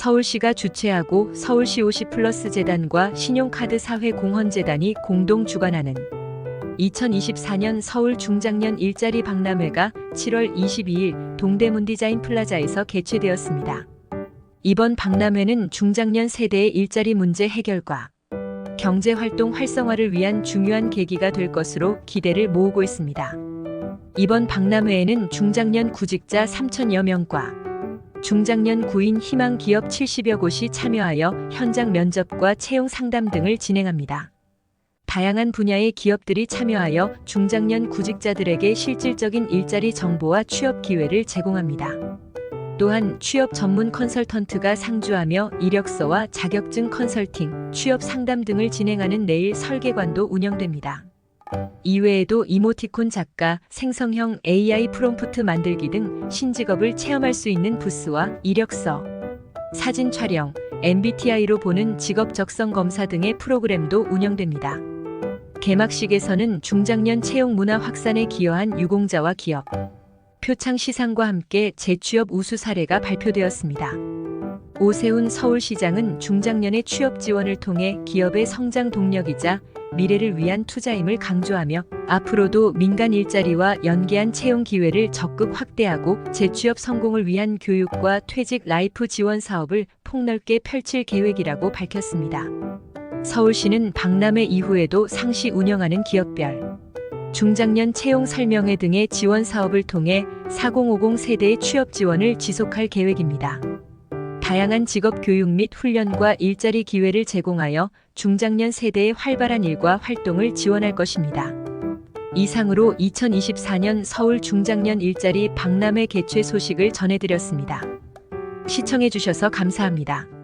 서울시가 주최하고 서울시 50 플러스 재단과 신용카드 사회 공헌재단이 공동 주관하는 2024년 서울 중장년 일자리 박람회가 7월 22일 동대문 디자인 플라자에서 개최되었습니다. 이번 박람회는 중장년 세대의 일자리 문제 해결과 경제활동 활성화를 위한 중요한 계기가 될 것으로 기대를 모으고 있습니다. 이번 박람회에는 중장년 구직자 3천여 명과 중장년 구인 희망 기업 70여 곳이 참여하여 현장 면접과 채용 상담 등을 진행합니다. 다양한 분야의 기업들이 참여하여 중장년 구직자들에게 실질적인 일자리 정보와 취업 기회를 제공합니다. 또한 취업 전문 컨설턴트가 상주하며 이력서와 자격증 컨설팅, 취업 상담 등을 진행하는 내일 설계관도 운영됩니다. 이외에도 이모티콘 작가, 생성형 AI 프롬프트 만들기 등 신직업을 체험할 수 있는 부스와 이력서, 사진 촬영, MBTI로 보는 직업 적성 검사 등의 프로그램도 운영됩니다. 개막식에서는 중장년 채용 문화 확산에 기여한 유공자와 기업, 표창 시상과 함께 재취업 우수 사례가 발표되었습니다. 오세훈 서울시장은 중장년의 취업 지원을 통해 기업의 성장 동력이자 미래를 위한 투자임을 강조하며 앞으로도 민간 일자리와 연계한 채용 기회를 적극 확대하고 재취업 성공을 위한 교육과 퇴직 라이프 지원 사업을 폭넓게 펼칠 계획이라고 밝혔습니다. 서울시는 박람회 이후에도 상시 운영하는 기업별 중장년 채용 설명회 등의 지원 사업을 통해 4050 세대의 취업 지원을 지속할 계획입니다. 다양한 직업 교육 및 훈련과 일자리 기회를 제공하여 중장년 세대의 활발한 일과 활동을 지원할 것입니다. 이상으로 2024년 서울 중장년 일자리 박람회 개최 소식을 전해드렸습니다. 시청해주셔서 감사합니다.